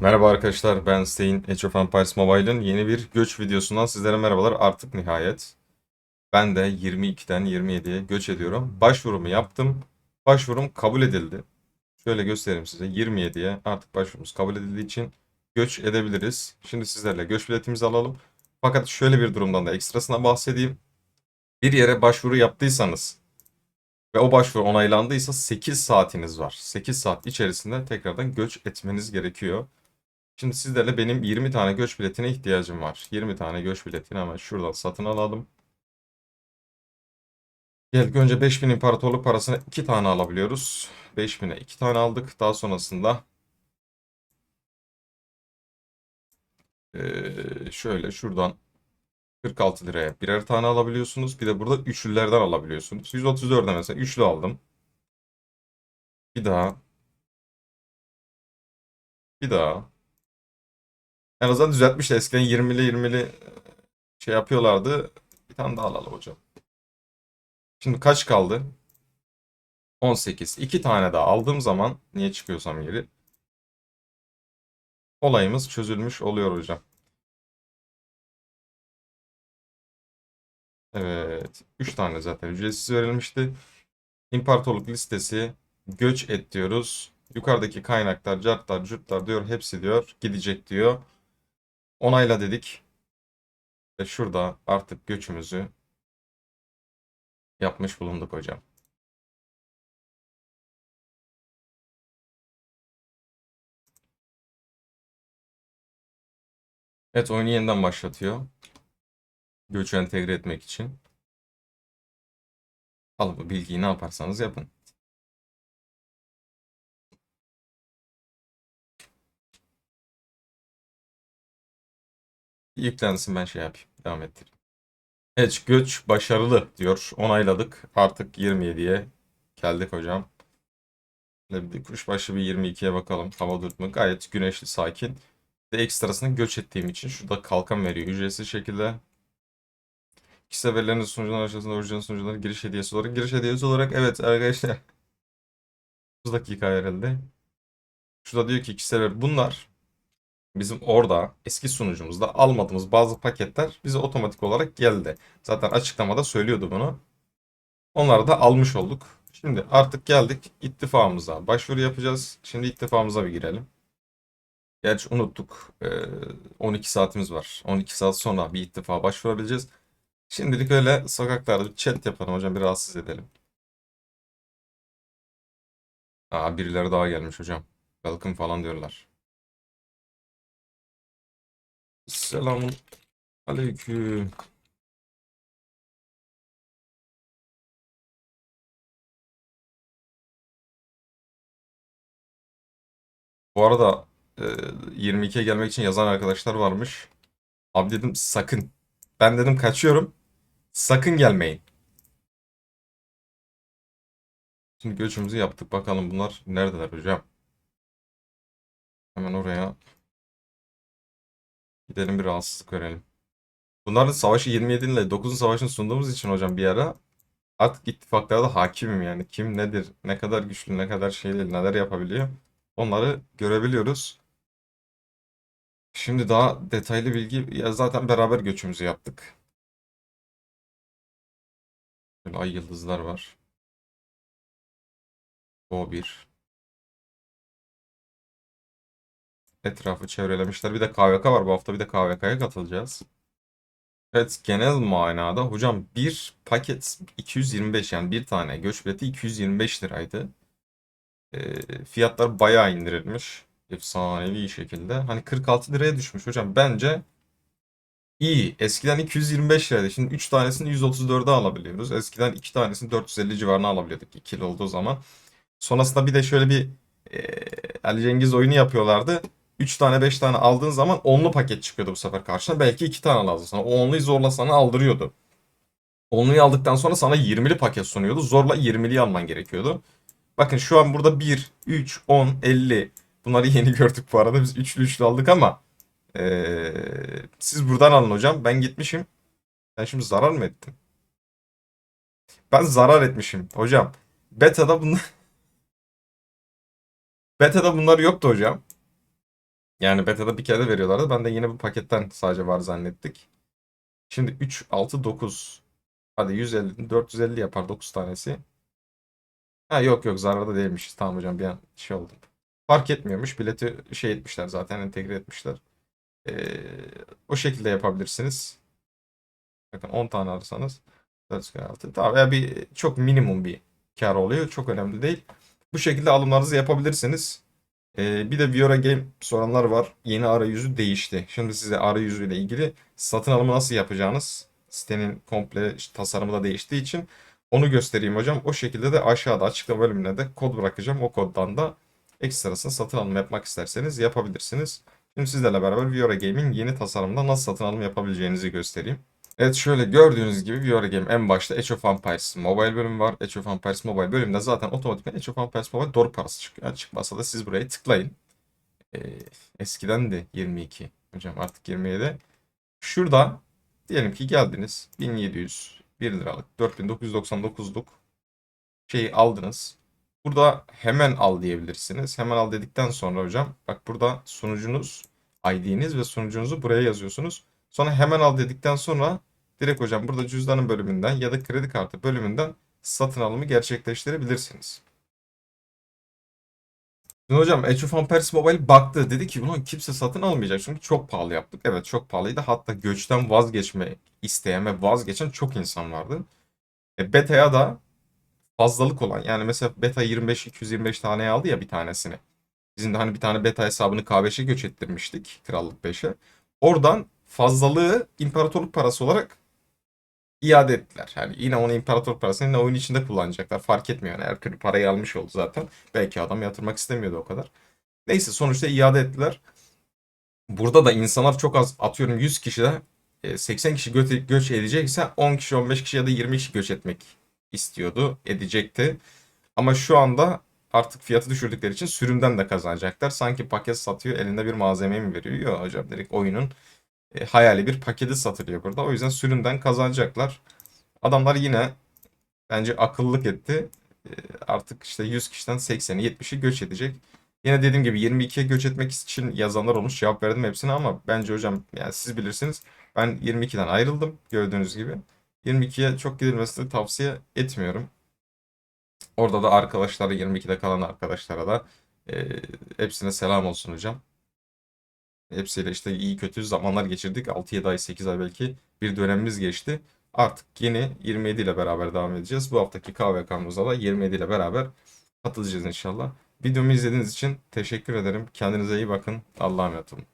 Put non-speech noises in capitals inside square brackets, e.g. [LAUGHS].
Merhaba arkadaşlar ben Stein Age of Empires Mobile'ın yeni bir göç videosundan sizlere merhabalar artık nihayet. Ben de 22'den 27'ye göç ediyorum. Başvurumu yaptım. Başvurum kabul edildi. Şöyle göstereyim size 27'ye artık başvurumuz kabul edildiği için göç edebiliriz. Şimdi sizlerle göç biletimizi alalım. Fakat şöyle bir durumdan da ekstrasına bahsedeyim. Bir yere başvuru yaptıysanız ve o başvuru onaylandıysa 8 saatiniz var. 8 saat içerisinde tekrardan göç etmeniz gerekiyor. Şimdi sizlerle benim 20 tane göç biletine ihtiyacım var. 20 tane göç biletini hemen şuradan satın alalım. İlk önce 5000 imparatorluk parasına 2 tane alabiliyoruz. 5000'e 2 tane aldık. Daha sonrasında şöyle şuradan 46 liraya birer tane alabiliyorsunuz. Bir de burada üçlülerden alabiliyorsunuz. 134'e mesela üçlü aldım. Bir daha. Bir daha. En azından düzeltmiş de eskiden 20'li 20'li şey yapıyorlardı. Bir tane daha alalım hocam. Şimdi kaç kaldı? 18. İki tane daha aldığım zaman niye çıkıyorsam geri olayımız çözülmüş oluyor hocam. Evet. 3 tane zaten ücretsiz verilmişti. İmparatorluk listesi göç et diyoruz. Yukarıdaki kaynaklar, cartlar, curtlar diyor. Hepsi diyor. Gidecek diyor. Onayla dedik. Ve şurada artık göçümüzü yapmış bulunduk hocam. Evet oyunu yeniden başlatıyor. Göçü entegre etmek için. Al bu bilgiyi ne yaparsanız yapın. Yüklensin ben şey yapayım. Devam ettireyim. Evet göç başarılı diyor. Onayladık. Artık 27'ye geldik hocam. Bir kuşbaşı bir 22'ye bakalım. Hava durumu gayet güneşli, sakin. Ve ekstrasını göç ettiğim için şurada kalkan veriyor ücretsiz şekilde. Kişisel verilerin sunucular arasında orijinal sunuculara giriş hediyesi olarak. Giriş hediyesi olarak evet arkadaşlar. [LAUGHS] 30 dakika herhalde. Şurada diyor ki kişisel veri. Bunlar bizim orada eski sunucumuzda almadığımız bazı paketler bize otomatik olarak geldi. Zaten açıklamada söylüyordu bunu. Onları da almış olduk. Şimdi artık geldik ittifakımıza. Başvuru yapacağız. Şimdi ittifakımıza bir girelim. Gerçi unuttuk. Ee, 12 saatimiz var. 12 saat sonra bir ittifaka başvurabileceğiz. Şimdilik öyle sokaklarda bir chat yapalım hocam. Bir rahatsız edelim. Aa birileri daha gelmiş hocam. Welcome falan diyorlar. Selamun aleyküm. Bu arada e, 22'ye gelmek için yazan arkadaşlar varmış. Abi dedim sakın. Ben dedim kaçıyorum. Sakın gelmeyin. Şimdi göçümüzü yaptık. Bakalım bunlar neredeler hocam? Hemen oraya gidelim bir rahatsızlık verelim. Bunların savaşı 27 ile 9'un savaşını sunduğumuz için hocam bir ara artık ittifaklara da hakimim yani. Kim nedir, ne kadar güçlü, ne kadar şeyli, neler yapabiliyor. Onları görebiliyoruz. Şimdi daha detaylı bilgi ya zaten beraber göçümüzü yaptık. Böyle ay yıldızlar var. O bir. Etrafı çevrelemişler. Bir de KVK var. Bu hafta bir de KVK'ya katılacağız. Evet genel manada hocam bir paket 225 yani bir tane göç bileti 225 liraydı. Ee, fiyatlar bayağı indirilmiş. Efsanevi şekilde. Hani 46 liraya düşmüş hocam. Bence iyi. Eskiden 225 liraydı. Şimdi 3 tanesini 134'e alabiliyoruz. Eskiden 2 tanesini 450 civarına alabiliyorduk. ikili olduğu zaman. Sonrasında bir de şöyle bir e, Ali Cengiz oyunu yapıyorlardı. 3 tane 5 tane aldığın zaman onlu paket çıkıyordu bu sefer karşına. Belki 2 tane lazım sana. O onluyu zorla sana aldırıyordu. Onluyu aldıktan sonra sana 20'li paket sunuyordu. Zorla 20'liyi alman gerekiyordu. Bakın şu an burada 1, 3, 10, 50. Bunları [LAUGHS] yeni gördük bu arada. Biz üçlü üçlü aldık ama ee, siz buradan alın hocam. Ben gitmişim. Ben şimdi zarar mı ettim? Ben zarar etmişim hocam. Beta'da bunlar [LAUGHS] Beta'da bunlar yoktu hocam. Yani beta'da bir kere de veriyorlardı. Ben de yine bu paketten sadece var zannettik. Şimdi 3, 6, 9. Hadi 150, 450 yapar 9 tanesi. Ha yok yok zararda değilmişiz. Tamam hocam bir an şey oldu. Fark etmiyormuş. Bileti şey etmişler zaten entegre etmişler. Ee, o şekilde yapabilirsiniz. Bakın 10 tane alırsanız 4 6. Tamam ya bir çok minimum bir kar oluyor. Çok önemli değil. Bu şekilde alımlarınızı yapabilirsiniz. Ee, bir de Viora Game soranlar var. Yeni arayüzü değişti. Şimdi size arayüzüyle ilgili satın alımı nasıl yapacağınız sitenin komple tasarımı da değiştiği için onu göstereyim hocam. O şekilde de aşağıda açıklama bölümüne de kod bırakacağım. O koddan da ekstrasını satın alım yapmak isterseniz yapabilirsiniz. Şimdi sizlerle beraber Viora Game'in yeni tasarımda nasıl satın alım yapabileceğinizi göstereyim. Evet şöyle gördüğünüz gibi Viora Game en başta Age of Empires Mobile bölümü var. Age of Empires Mobile bölümünde zaten otomatikman Age of Empires Mobile doğru parası çıkıyor. Yani çıkmasa da siz buraya tıklayın. Ee, eskiden de 22 hocam artık 27. Şurada diyelim ki geldiniz 1700 1 liralık 4999'luk şeyi aldınız. Burada hemen al diyebilirsiniz. Hemen al dedikten sonra hocam bak burada sunucunuz ID'niz ve sunucunuzu buraya yazıyorsunuz. Sonra hemen al dedikten sonra direkt hocam burada cüzdanın bölümünden ya da kredi kartı bölümünden satın alımı gerçekleştirebilirsiniz. Şimdi hocam Age of Empires Mobile baktı dedi ki bunu kimse satın almayacak çünkü çok pahalı yaptık. Evet çok pahalıydı hatta göçten vazgeçme isteyen ve vazgeçen çok insan vardı. E, beta'ya da fazlalık olan yani mesela beta 25 225 taneye aldı ya bir tanesini. Bizim de hani bir tane beta hesabını K5'e göç ettirmiştik Krallık 5'e. Oradan fazlalığı imparatorluk parası olarak iade ettiler. Yani yine onu imparatorluk parasını yine oyun içinde kullanacaklar. Fark etmiyor yani her türlü parayı almış oldu zaten. Belki adam yatırmak istemiyordu o kadar. Neyse sonuçta iade ettiler. Burada da insanlar çok az atıyorum 100 kişide 80 kişi gö- göç edecekse 10 kişi 15 kişi ya da 20 kişi göç etmek istiyordu, edecekti. Ama şu anda artık fiyatı düşürdükleri için sürümden de kazanacaklar. Sanki paket satıyor, elinde bir malzeme mi veriyor? Yok hocam direkt oyunun e, hayali bir paketi satılıyor burada. O yüzden sürümden kazanacaklar. Adamlar yine bence akıllık etti. E, artık işte 100 kişiden 80'i 70'i göç edecek. Yine dediğim gibi 22'ye göç etmek için yazanlar olmuş. Cevap verdim hepsine ama bence hocam yani siz bilirsiniz. Ben 22'den ayrıldım gördüğünüz gibi. 22'ye çok gidilmesini tavsiye etmiyorum. Orada da arkadaşlara 22'de kalan arkadaşlara da e, hepsine selam olsun hocam. Hepsiyle işte iyi kötü zamanlar geçirdik. 6-7 ay 8 ay belki bir dönemimiz geçti. Artık yeni 27 ile beraber devam edeceğiz. Bu haftaki KVK'mıza da 27 ile beraber katılacağız inşallah. Videomu izlediğiniz için teşekkür ederim. Kendinize iyi bakın. Allah'a emanet olun.